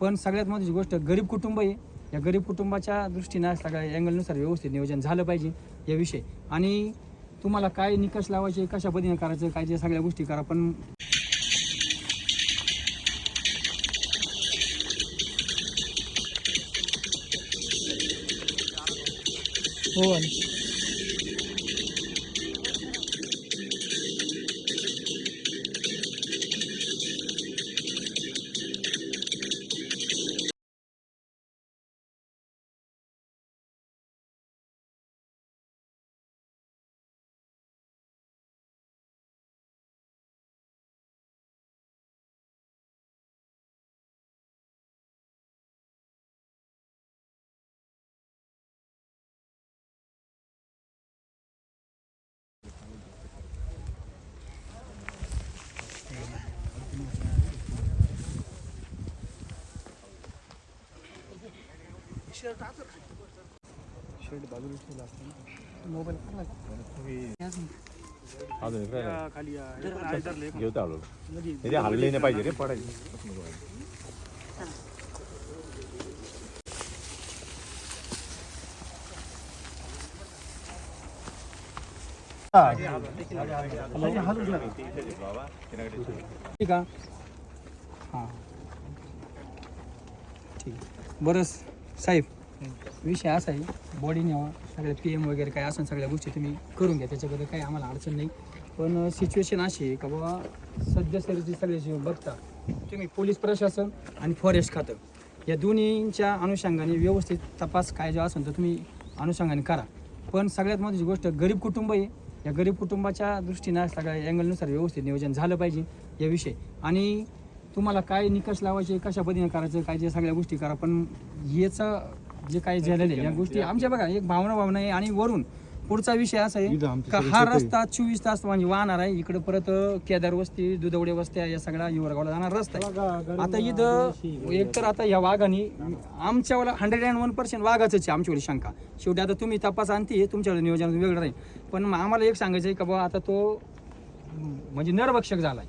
पण सगळ्यात महत्त्वाची गोष्ट गरीब कुटुंब आहे. या गरीब कुटुंबाच्या दृष्टीनं सगळ्या अँगलनुसार व्यवस्थित नियोजन झालं पाहिजे या विषय. आणि तुम्हाला काय निकष लावायचे कशा पद्धतीने करायचं काय ते सगळ्या गोष्टी करा पण हो. आणि मोबाईल अजून एक राहिला. घेऊ चालू. ते हल्ले नाही पाहिजे रे पडायचे ठीक आहे. हां. ठीक. आहे बरं साहेब विषय असा आहे बॉडी न्यावा सगळ्या पी एम वगैरे काय असेल सगळ्या गोष्टी तुम्ही करून घ्या त्याच्याबद्दल काही आम्हाला अडचण नाही. पण सिच्युएशन अशी आहे का बाबा सध्या सरीची सगळ्याची बघता तुम्ही पोलीस प्रशासन आणि फॉरेस्ट खातं. या दोन्हींच्या अनुषंगाने व्यवस्थित तपास काय जो असेल तर तुम्ही अनुषंगाने करा. पण सगळ्यात महत्त्वाची गोष्ट गरीब कुटुंब आहे. या गरीब कुटुंबाच्या दृष्टीनं सगळ्या अँगलनुसार व्यवस्थित नियोजन झालं पाहिजे या विषय. आणि तुम्हाला काय निकष लावायचे कशा पद्धतीने करायचं काय जे सगळ्या गोष्टी करा पण याचं जे काही झालेलं आहे या गोष्टी आमच्या बघा एक भावना भावना आहे आणि वरून पुढचा विषय असा आहे का हा रस्ता चोवीस तास म्हणजे वाहणार आहे इकडे परत केदार वस्ती दुधवडे वस्त्या या सगळ्या युवरगावला जाणार रस्ता आहे. आता इथं एक तर आता या वाघाने आमच्यावाला हंड्रेड अँड वन पर्सेंट वाघाच आहे आमच्यावाली शंका. शेवटी आता तुम्ही तपास आणते तुमच्याकडे नियोजन वेगळं राहील. पण मग आम्हाला एक सांगायचं आहे का बाबा आता तो म्हणजे नरभक्षक झालाय.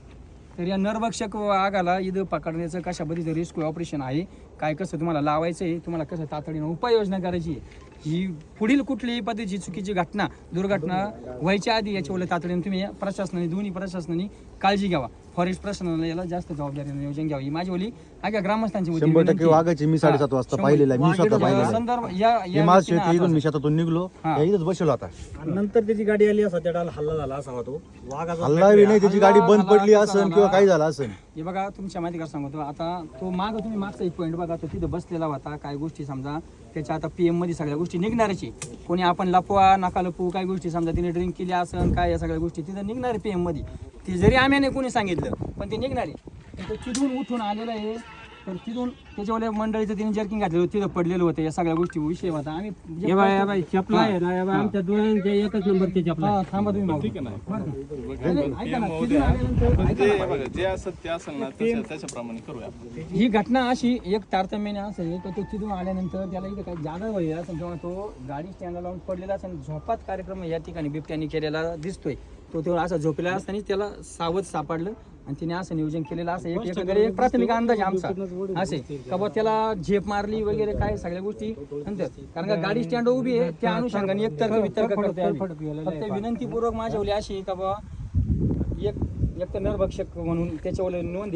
तर या नरभक्षक वाघाला इद पकडण्याचं कशा पद्धतीचं रिस्क ऑपरेशन आहे. काय कसं तुम्हाला लावायचं आहे तुम्हाला कसं तातडीनं उपाययोजना करायची आहे ही पुढील कुठलीही पद्धतीची चुकीची घटना दुर्घटना व्हायच्या आधी याच्यावर तातडीनं तुम्ही प्रशासनाने दोन्ही प्रशासनाने काळजी घ्यावा फॉरेस्ट प्रशासनाला याला जास्त जबाबदारीने नियोजन घ्यावं ही माझी ओली आग्या ग्रामस्थांची शंभर टक्के विनंती. वाघाची मी साडेसात वाजता पाहिलेला आहे. मी स्वतः पाहिलेला. संदर्भ या या माझ व्यक्तीनं शेती इथून आता- मी शेतातून निघलो. या इथंच बसलो आता नंतर त्याची गाडी आली असा त्या डाला हल्ला झाला असावा तो वाघाचा हल्ला बी नाही त्याची गाडी बंद पडली झाला? किंवा काही झालं असेल हे बघा तुमच्या माहिती का सांगतो आता तो माग तुम्ही मागचा एक पॉईंट बघा तो तिथं बसलेला होता काय गोष्टी समजा त्याच्या आता पी मध्ये सगळ्या गोष्टी निघणारच कोणी आपण लपवा नका लपवू काय गोष्टी समजा तिने ड्रिंक केली असं काय या सगळ्या गोष्टी तिथं निघणार पी मध्ये. ती जरी आम्ही कोणी सांगितलं पण ते निघणार आहे. पण तिथून उठून आलेलं आहे. तर तिथून त्याच्यावाल्या मंडळीचं तिने जर्किंग घातलेलं होतं, तिथं पडलेलं होतं या सगळ्या गोष्टी विषय होता. आम्ही हे बाय बाय चपला आहे ना बाय आमच्या डोळ्यांच्या एकच नंबरची चपला हा, थांबा तुम्ही ठीक आहे ऐका ना तिथून आल्यानंतर ऐका ना. बघा जे असेल ते असेल ना तसं त्याच्याप्रमाणे करूया आपण. ही घटना अशी एक तारतम्याने असेल तर तो तिथून आल्यानंतर त्याला इथं काही जागा व्हायला असेल तेव्हा तो गाडी स्टँडला लावून पडलेला असेल झोपात कार्यक्रम या ठिकाणी बिबट्याने केलेला दिसतोय. तो तेव्हा असा झोपलेला असताना त्याला सावध सापडलं. आणि तिने असं नियोजन केलेलं असं एक एकंदरीत एक प्राथमिक अंदाज आमचा. असे. का? बा त्याला झेप मारली वगैरे काय सगळ्या गोष्टी नंतर. कारण का गाडी स्टँड उभी आहे त्या अनुषंगाने एक तर्क वितर्क आम्ही. फक्त विनंतीपूर्वक माझ्या ओली अशी का बा एक एक तर नरभक्षक म्हणून त्याच्यावर नोंद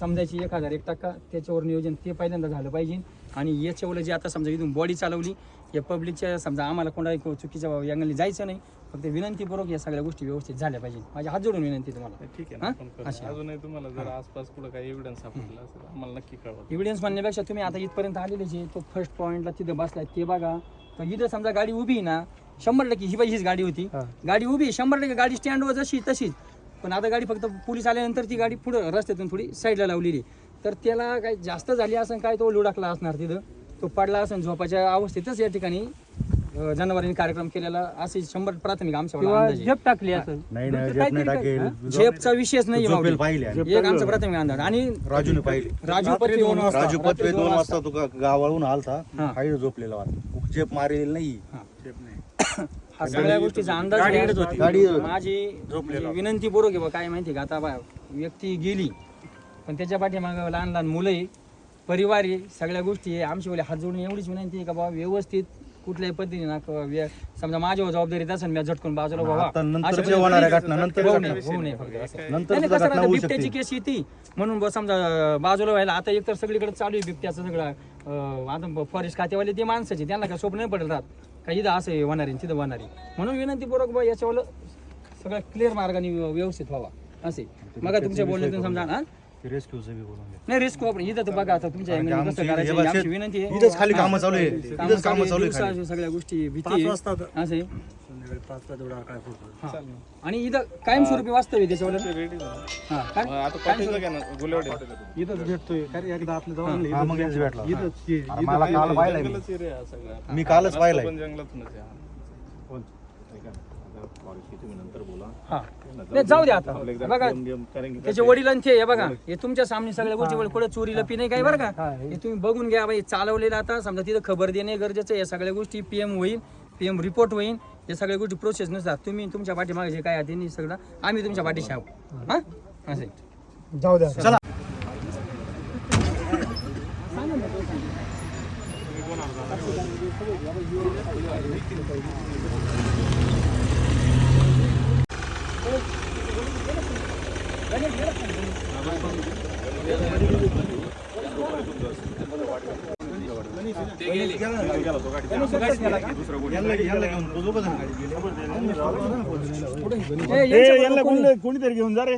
समजायची एक हजार एक टक्का त्याच्यावर नियोजन ते पहिल्यांदा झालं पाहिजे. आणि याच्यावर जे आता समजा इथून बॉडी चालवली या पब्लिकच्या समजा आम्हाला कोणाला चुकीच्या यांगली जायचं नाही फक्त विनंतीपूर्वक या सगळ्या गोष्टी व्यवस्थित झाल्या पाहिजे. माझ्या हात जोडून विनंती तुम्हाला. ठीक आहे ना हा? आपण करू. अशा. अजूनही तुम्हाला जर आसपास कुठं काही एव्हिडन्स सापडला असेल आम्हाला नक्की कळवा. एव्हिडन्स म्हणण्यापेक्षा तुम्ही आता इथपर्यंत आलेले जे तो फर्स्ट पॉईंटला तिथं बसलाय ते बघा. तर इथं समजा गाडी उभी आहे ना शंभर टक्के ही बाई हीच गाडी होती. गाडी उभी आहे, शंभर टक्के गाडी स्टँडवर जशी तशीच. पण आता गाडी फक्त पोलीस आल्यानंतर ती गाडी पुढं रस्त्यातून थोडी साईडला लावलेली तर त्याला काही जास्त झाली असं काय तो लुडाकला असणार तिथं? तो पडला असेल झोपाच्या अवस्थेतच या ठिकाणी अं, जनावरांनी कार्यक्रम केलेला असे शंभर प्राथमिक आमच्या अंदाज आहे. झेप टाकली असं नाही नाही झेप नाही टाकेल. झेपचा विषयच नाही झोपेल. पाहिले एक आमचा प्राथमिक अंदाज आणि राजूने पाहिले. राजू पत्रे दोन वाजता. राजू पत्रे दोन वाजता तू गा- गावावरून आलता हा. काही झोपलेला होता झेप मारेल नाही. हा. हा सगळ्या गोष्टीचा अंदाज गाडी होती. माझी झोपलेला. विनंती बरोबर बा काय माहिती का? आता बा व्यक्ती गेली पण त्याच्या पाठीमागं लहान लहान मुलं आहे. परिवार आहे सगळ्या गोष्टी आहे. आमची वेळी हात जोडून एवढीच विनंती आहे का बाबा व्यवस्थित कुठल्याही पद्धतीने ना क- व्य- समजा माझ्यावर जबाबदारी असेल मी झटकून बाजूला बाबा आता नंतर अशा जे होणार आहे पद्धतीने घटना, नंतर होऊ घटना. नये, होऊ नये फक्त. असं. नंतर नाही, नाही, सुद्धा कसं घटना राहतं, होऊ बिबट्याची शकते. केस येते. म्हणून समजा बाजूला व्हायला आता एकतर सगळीकडे चालू आहे बिबट्याचं सगळं अं, आता फॉरेस्ट खातेवाले ते माणसाचे त्यांना काय सोपं नाही पडेल राहत. का इथं असं आहे होणार आहे तिथं होणार आहे. म्हणून विनंतीपूर्वक बा याच्यावर सगळं क्लिअर मार्गाने व्यवस्थित व्हावा. असे. मग तुमच्या बोलण्यातून समजा नाही रिस्क आपण इथं तर बघा आता तुमच्या कारण की कसं आमची करायचं हे ही भाषेत- आमची विनंती आहे इथंच खाली. कामं चालू आहे कामं इथंच कामं चालू आहे, खाली. सगळ्या गोष्टी भीती आहे. असे संध्याकाळी पाच वाजता तेवढा काय फोटो हा. आणि इथं कायमस्वरूपी वास्तव आहे त्याच्यावर रेडी झालं हा काय आता पाठीचं घ्या ना गुलेवडे इथंच भेटतोय खरं एकदा आपलं जाऊन हा मग यांचं भेटला इथंच ते- अरे मला काल पाहिलाय मी. जंगलच एरिया सगळा मी कालच पाहिलाय पण जंगलातूनच आहे हा. हा नाही जाऊ द्या आता. बघा नियम कारण की त्याचे वडील आणि ते हे बघा हे तुमच्या सामने सगळ्या गोष्टी कुठे चोरी लपी नाही काय बरं का? हे तुम्ही बघून घ्या बाई चालवलेलं आता. समजा तिथं खबर देणे गरजेचं आहे. या सगळ्या गोष्टी पीएम होईल पीएम रिपोर्ट होईल. या सगळ्या गोष्टी प्रोसेस नसतात तुम्ही तुमच्या पाठीमागे जे काय आहे ते सगळं आम्ही तुमच्या पाठीशी आहोत. हा? असं आहे. जाऊ द्या. चला यांना यांना घेऊन तो दोघं जण गाडी गेले. ए, यांच्या बरोबर कोणी- कोणीतरी घेऊन जा रे.